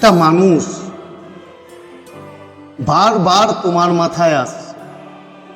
একটা মানুষ বারবার তোমার মাথায় আসছে।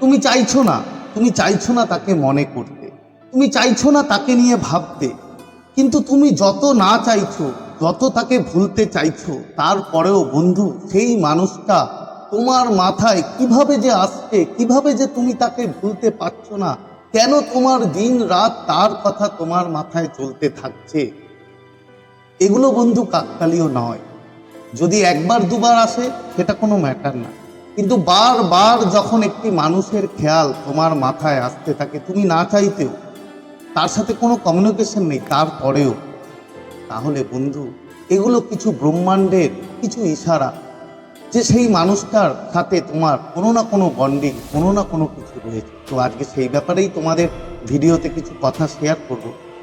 তুমি চাইছো না, তুমি চাইছো না তাকে মনে করতে। তুমি চাইছো না তাকে নিয়ে ভাবতে। কিন্তু তুমি যত না চাইছো, যত তাকে ভুলতে চাইছো, তারপরেও বন্ধু, সেই মানুষটা তোমার মাথায় কীভাবে যে আসছে, কীভাবে যে তুমি তাকে ভুলতে পারছ না, কেন তোমার দিন রাত তার কথা তোমার মাথায় চলতে থাকছে, এগুলো বন্ধু কাকতালীয় নয়। যদি একবার দুবার আসে, সেটা কোনো ম্যাটার না। কিন্তু বারবার যখন একটি মানুষের খেয়াল তোমার মাথায় আসতে থাকে, তুমি না চাইতেও, তার সাথে কোনো কমিউনিকেশন নেই তারপরেও তাহলে বন্ধু, এগুলো কিছু ব্রহ্মাণ্ডের কিছু ইশারা যে সেই মানুষটার সাথে তোমার কোনো না কোনো বন্ডিং কোনো না কোনো কিছু রয়েছে। তো আজকে সেই ব্যাপারেই তোমাদের ভিডিওতে কিছু কথা শেয়ার করব।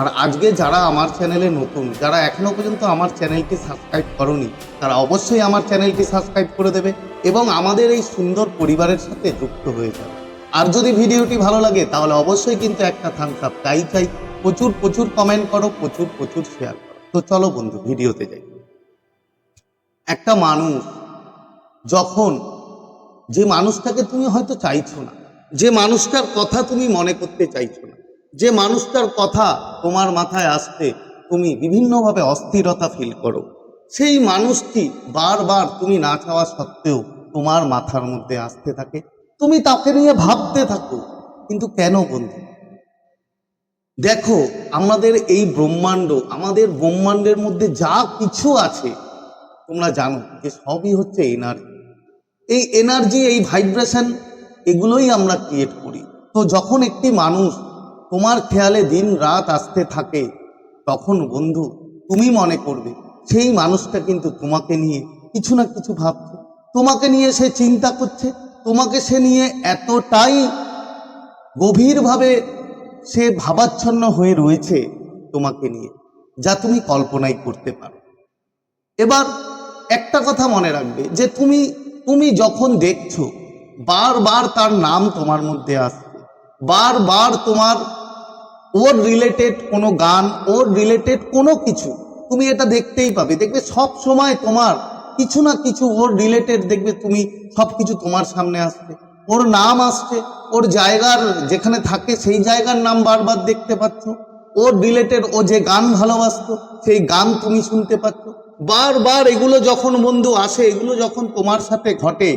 আর আজকে যারা আমার চ্যানেলে নতুন, যারা এখনও পর্যন্ত আমার চ্যানেলটি সাবস্ক্রাইব করনি, তারা অবশ্যই আমার চ্যানেলটি সাবস্ক্রাইব করে দেবে এবং আমাদের এই সুন্দর পরিবারের সাথে যুক্ত হয়ে যাবে। আর যদি ভিডিওটি ভালো লাগে, তাহলে অবশ্যই কিন্তু একটা থামস আপ চাই চাই প্রচুর প্রচুর কমেন্ট করো, প্রচুর প্রচুর শেয়ার করো। তো চলো বন্ধু, ভিডিওতে যাই। একটা মানুষ যখন যে মানুষটাকে তুমি হয়তো চাইছো না, যে মানুষটার কথা তুমি মনে করতে চাইছো না যে মানুষটার কথা তোমার মাথায় আসতে তুমি বিভিন্নভাবে অস্থিরতা ফিল করো। সেই মানুষটি বারবার তুমি না চাওয়া সত্ত্বেও তোমার মাথার মধ্যে আসতে থাকে। তুমি তাকে নিয়ে ভাবতে থাকো, কিন্তু কেন বন্ধু? দেখো, আমাদের এই ব্রহ্মাণ্ড, আমাদের ব্রহ্মাণ্ডের মধ্যে যা কিছু আছে, তোমরা জানো যে সবই হচ্ছে এনার্জি এই এনার্জি এই ভাইব্রেশন এগুলোই আমরা ক্রিয়েট করি। তো যখন একটি মানুষ তোমার খেয়ালে দিন রাত আসতে থাকে, তখন বন্ধু তুমি মনে করবে, সেই মানুষটা কিন্তু তোমাকে নিয়ে কিছু না কিছু ভাবছে। তোমাকে নিয়ে সে চিন্তা করছে, তোমাকে সে নিয়ে এতটাই গভীরভাবে সে ভাবাচ্ছন্ন হয়ে রয়েছে তোমাকে নিয়ে, যা তুমি কল্পনাই করতে পারো। এবার একটা কথা মনে রাখবে যে তুমি তুমি যখন দেখছ, বারবার তার নাম তোমার মধ্যে আসছে, বারবার তোমার ওর রিলেটেড কোনো গান, ওর রিলেটেড কোনো কিছু, তুমি এটা দেখতেই পাবে। দেখবে সব সময় তোমার কিছু না কিছু ওর রিলেটেড দেখবে তুমি, সব কিছু তোমার সামনে আসছে। ওর নাম আসছে, ওর জায়গার যেখানে থাকে সেই জায়গার নাম বারবার দেখতে পাচ্ছ। ওর রিলেটেড ও যে গান ভালোবাসতো, সেই গান তুমি শুনতে পাচ্ছ। বারবার এগুলো যখন বন্ধু আসে, এগুলো যখন তোমার সাথে ঘটে,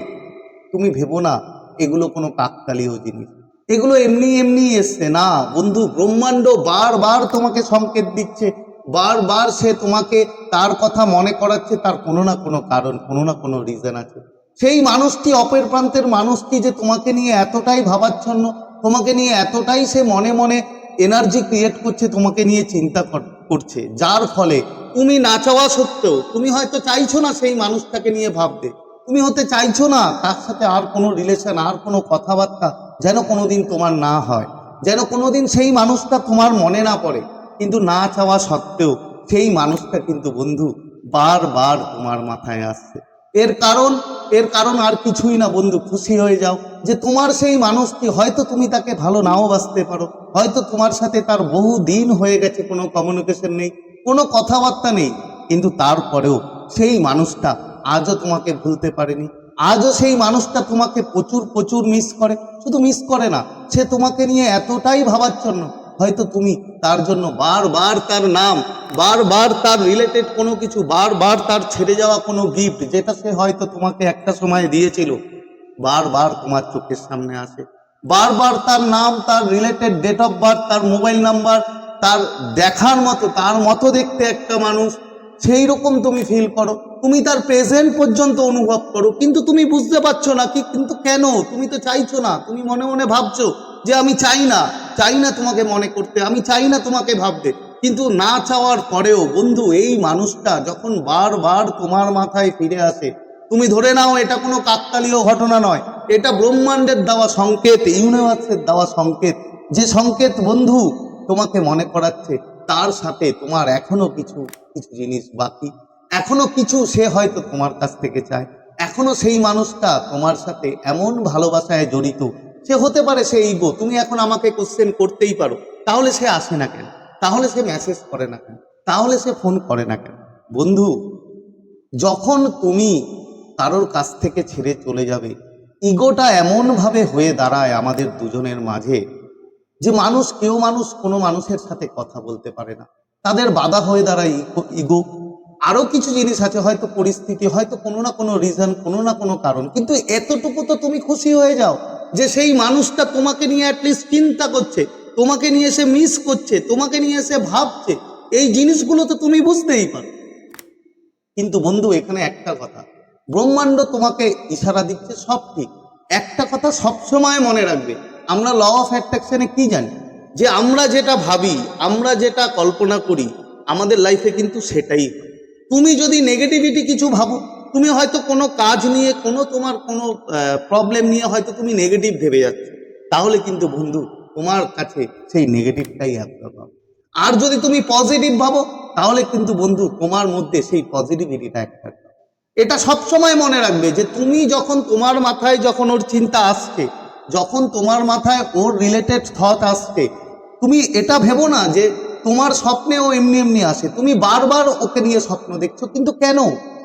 তুমি ভেবো না, এগুলো কোনো কাকতালীয় জিনিস। এগুলো এমনি এমনি এসছে। না, বন্ধু, ব্রহ্মাণ্ড বারবার তোমাকে সংকেত দিচ্ছে, বারবার সে তোমাকে তার কথা মনে করাচ্ছে, তার কোনো না কোনো কারণ, কোনো না কোনো রিজন আছে। সেই মানুষটি, অপের প্রান্তের মানুষটি যে তোমাকে নিয়ে এতটাই ভাবাচ্ছন্ন, তোমাকে নিয়ে এতটাই সে মনে মনে এনার্জি ক্রিয়েট করছে, তোমাকে নিয়ে চিন্তা কর- করছে। যার ফলে তুমি না চাওয়া সত্ত্বেও, তুমি হয়তো চাইছো না সেই মানুষটাকে নিয়ে ভাবতে। তুমি হতে চাইছো না, তার সাথে আর কোনো রিলেশন আর কোনো কথাবার্তা যেন কোনোদিন তোমার না হয়, যেন কোনোদিন সেই মানুষটা তোমার মনে না পড়ে। কিন্তু না চাওয়া সত্ত্বেও সেই মানুষটা কিন্তু বন্ধু বারবার তোমার মাথায় আসছে। এর কারণ এর কারণ আর কিছুই না বন্ধু, খুশি হয়ে যাও যে তোমার সেই মানুষটি, হয়তো তুমি তাকে ভালো নাও বাঁচতে পারো, হয়তো তোমার সাথে তার বহু দিন হয়ে গেছে, কোনো কমিউনিকেশন নেই, কোনো কথাবার্তা নেই। কিন্তু তারপরেও সেই মানুষটা আজও তোমাকে ভুলতে পারেনি। আজও সেই মানুষটা তোমাকে প্রচুর প্রচুর মিস করে। শুধু মিস করে না, সে তোমাকে নিয়ে এতটাই ভাবাচ্ছন্ন। হয়তো তুমি তার জন্য বারবার তার নাম, বারবার তার রিলেটেড কোনো কিছু, বারবার তার ছেড়ে যাওয়া কোনো গিফট যেটা সে হয়তো তোমাকে একটা সময় দিয়েছিল, বারবার তোমার চোখের সামনে আসে। বারবার তার নাম, তার রিলেটেড ডেট অফ বার্থ তার মোবাইল নাম্বার তার দেখার মতো, তার মতো দেখতে একটা মানুষ সেই রকম তুমি ফিল করো। তুমি তার প্রেজেন্ট পর্যন্ত অনুভব করো। কিন্তু তুমি বুঝতে পারছ না কি, কিন্তু কেন? তুমি তো চাইছো না। তুমি মনে মনে ভাবছ যে আমি চাই না। চাই না তোমাকে মনে করতে, আমি চাই না তোমাকে ভাবতে। কিন্তু না চাওয়ার পরেও, বন্ধু, এই মানুষটা যখন বারবার তোমার মাথায় ফিরে আসে, তুমি ধরে নাও, এটা কোনো কাকতালীয় ঘটনা নয়। এটা ব্রহ্মাণ্ডের দেওয়া সংকেত, ইউনিভার্সের দেওয়া সংকেত। যে সংকেত, বন্ধু, তোমাকে মনে করাচ্ছে, তার সাথে তোমার এখনও কিছু কিছু জিনিস বাকি। এখনও কিছু সে হয়তো তোমার কাছ থেকে চায়। এখনও সেই মানুষটা তোমার সাথে এমন ভালোবাসায় জড়িত, সে হতে পারে সে ইগো তুমি এখন আমাকে কোশ্চেন করতেই পারো। তাহলে সে আসে না কেন? তাহলে সে মেসেজ করে না কেন? তাহলে সে ফোন করে না কেন? বন্ধু, যখন তুমি কারোর কাছ থেকে ছেড়ে চলে যাবে ইগোটা এমনভাবে হয়ে দাঁড়ায় আমাদের দুজনের মাঝে যে মানুষ কেউ মানুষ কোনো মানুষের সাথে কথা বলতে পারে না। তাদের বাধা হয়ে দাঁড়ায় ইগো- আরও কিছু জিনিস আছে, হয়তো পরিস্থিতি, হয়তো কোনো না কোনো রিজন কোনো না কোনো কারণ। কিন্তু এতটুকু তো তুমি খুশি হয়ে যাও যে সেই মানুষটা তোমাকে নিয়ে অ্যাটলিস্ট চিন্তা করছে, তোমাকে নিয়ে এসে মিস করছে, তোমাকে নিয়ে এসে ভাবছে। এই জিনিসগুলো তো তুমি বুঝতেই পারো। কিন্তু বন্ধু, এখানে একটা কথা। ব্রহ্মাণ্ড তোমাকে ইশারা দিচ্ছে সব ঠিক। একটা কথা সবসময় মনে রাখবে। আমরা ল অফ অ্যাট্রাকশনে কি জানি? যে আমরা যেটা ভাবি, আমরা যেটা কল্পনা করি, আমাদের লাইফে কিন্তু সেটাই তুমি যদি নেগেটিভিটি কিছু ভাবো, তুমি হয়তো কোনো কাজ নিয়ে, কোনো তোমার কোনো প্রবলেম নিয়ে হয়তো তুমি নেগেটিভ ভেবে যাচ্ছ। তাহলে কিন্তু বন্ধু, তোমার কাছে সেই নেগেটিভটাই পাবে আর যদি তুমি পজিটিভ ভাবো, তাহলে কিন্তু বন্ধু, তোমার মধ্যে সেই পজিটিভিটিটা একটা এটা সব সময় মনে রাখবে যে তুমি যখন তোমার মাথায় যখন ওর চিন্তা আসছে, যখন তোমার মাথায় ওর রিলেটেড থট আসছে তুমি এটা ভেবো না যে তোমার স্বপ্নে ও এমনি এমনি আসে। তুমি বারবার ওকে নিয়ে স্বপ্ন দেখছ, কিন্তু কেন?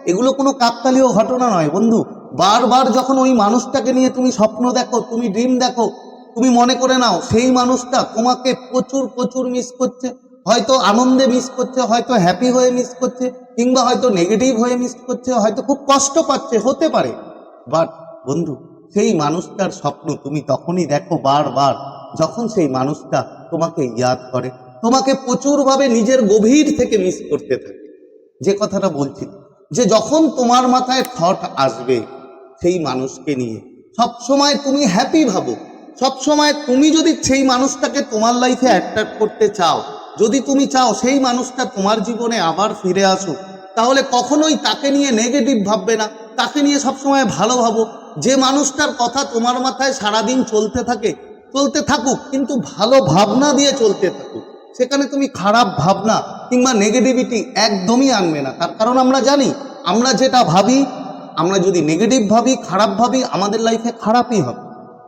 এগুলো কোনো কাকতালীয় ঘটনা নয় বন্ধু। বারবার যখন ওই মানুষটাকে নিয়ে তুমি স্বপ্ন দেখো, তুমি ড্রিম দেখো, তুমি মনে করে নাও সেই মানুষটা তোমাকে প্রচুর প্রচুর মিস করছে। হয়তো আনন্দে মিস করছে, হয়তো হ্যাপি হয়ে মিস করছে, কিংবা হয়তো নেগেটিভ হয়ে মিস করছে, হয়তো খুব কষ্ট পাচ্ছে, হতে পারে। বাট বন্ধু, সেই মানুষটার স্বপ্ন তুমি তখনই দেখো বারবার। যখন সেই মানুষটা তোমাকে ইয়াদ করে, তোমাকে প্রচুরভাবে নিজের গভীর থেকে মিস করতে থাকে। যে কথাটা বলছি, যে যখন তোমার মাথায় থট আসবে সেই মানুষকে নিয়ে সব সময় তুমি হ্যাপি ভাবো। সব সময় তুমি যদি সেই মানুষটাকে তোমার লাইফে অ্যাট্রাক্ট করতে চাও, যদি তুমি চাও সেই মানুষটা তোমার জীবনে আবার ফিরে আসুক, তাহলে কখনোই তাকে নিয়ে নেগেটিভ ভাববে না। তাকে নিয়ে সবসময় ভালো ভাবো। যে মানুষটার কথা তোমার মাথায় সারাদিন চলতে থাকে চলতে থাকুক, কিন্তু ভালো ভাবনা দিয়ে চলতে থাকুক। সেখানে তুমি খারাপ ভাবনা কিংবা নেগেটিভিটি একদমই আনবে না। তার কারণ আমরা জানি, আমরা যেটা ভাবি, আমরা যদি নেগেটিভ ভাবি, খারাপ ভাবি, আমাদের লাইফে খারাপই হবে।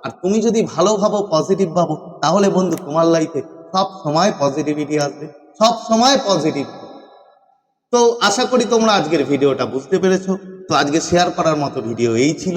আর তুমি যদি ভালো ভাবো পজিটিভ ভাবো, তাহলে বন্ধু, তোমার লাইফে সব সময় পজিটিভিটি আসবে, সব সময় পজিটিভ তো আশা করি তোমরা আজকের ভিডিওটা বুঝতে পেরেছ। তো আজকে শেয়ার করার মতো ভিডিও এই ছিল।